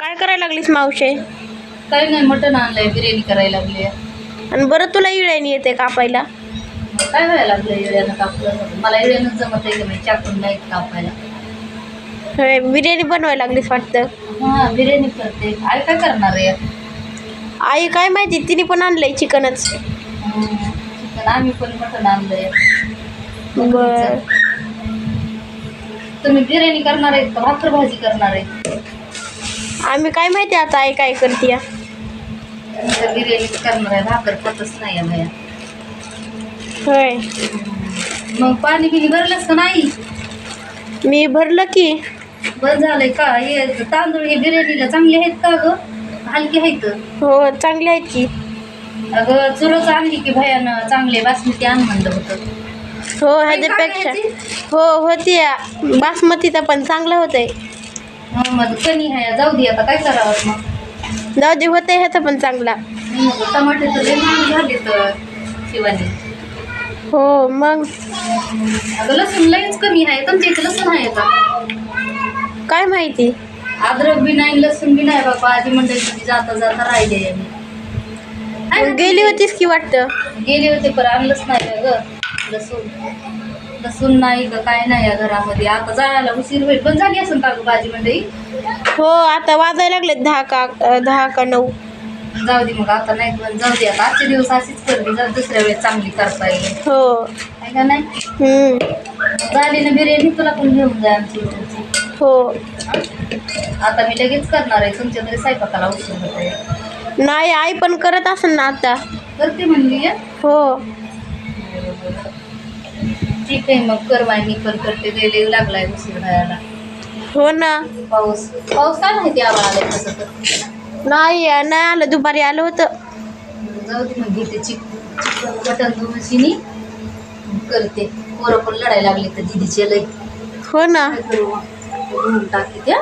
काय करायला लागलीस मावशे? काही नाही मटण आणलंय बिर्याणी करायला लागली आणि बरं तुला इळ्यानी येते कापायला? काय व्हायला लागलं इळ्यानं कापलं? मला इळ्यानं जमत आहे की नाही चाकून नाही कापायला. होय, बिर्याणी बनवायला लागलीस वाटतं? हा बिर्याणी करते. आई काय करणार आहे? आई काय माहिती तिने पण आणलंय चिकनच. चिकन आम्ही पण मटण आणलंय. बर. तुम्ही बिर्याणी करणार आहेत का? भाकर भाजी करणार आहे आम्ही काय माहिती आता आई काय करते बिर्याणी करणार आहे भाकर पतच नाही आहे होय. मग पाणी बिणी भरलंच का नाही? मी भरलं की. बरं झालंय का? हे तांदूळ हे बिर्याणीला चांगले आहेत का ग? हलके आहेत? हो चांगले आहेत की. अगं चुरच आणली की भयानं चांगले बासमती आण म्हणलं होतं. हो ह्याच्यापेक्षा. हो होती बासमतीचा पण चांगलं होतंय. मग कणी आहे जाऊ दे आता काय करावं मग? जाऊ दे होतंय ह्याचा पण चांगला. मग टमाटे तर लय महाग झाले तर शिवानी. हो मग? अगं लसूण लयच कमी आहे तुमच्या इथे लसूण आहे का? काय माहिती? अद्रक बी नाही लसूण बी नाही बाबा आधी मंडळी जाता जाता राहिले. आहे ना? गेली होतीस की वाटतं? गेले होते पण आणलंच नाही ग लसूण. लसूण नाही ग काय नाही या घरामध्ये. आता जायला उशीर होईल. पण झाली असेल का ग भाजी मंडळी हो आता वाजायला लागले दहा का दहा का नऊ. जाऊ दे मग आता नाही पण जाऊ दे आता. आजचे दिवस अशीच करते जर दुसऱ्या वेळेस चांगली करता येईल. हो. आहे का नाही? हम्म. झाली ना बिर्याणी तुला पण घेऊन जा आमची इकडची. हो. आता मी लगेच करणार आहे. तुमच्या तरी स्वयंपाकाला उशीर होत आहे. नाही आई पण करत असेल ना आता. करते म्हणली. हो. ठीक आहे मग कर मी पण करते. गेले लागलाय उशीर व्हायला. हो ना. पाऊस. पाऊस काय माहिती आम्हाला आलाय कसं तर? नाही नाही आलं. दुपारी आलं होतं. जाऊ दे मग घेते चिक चिकन मटन दोनशीनी करते. पोरं पण लढायला लागले तर दिदीचे लय हो ना. काय करू मग? धुवून टाकते त्या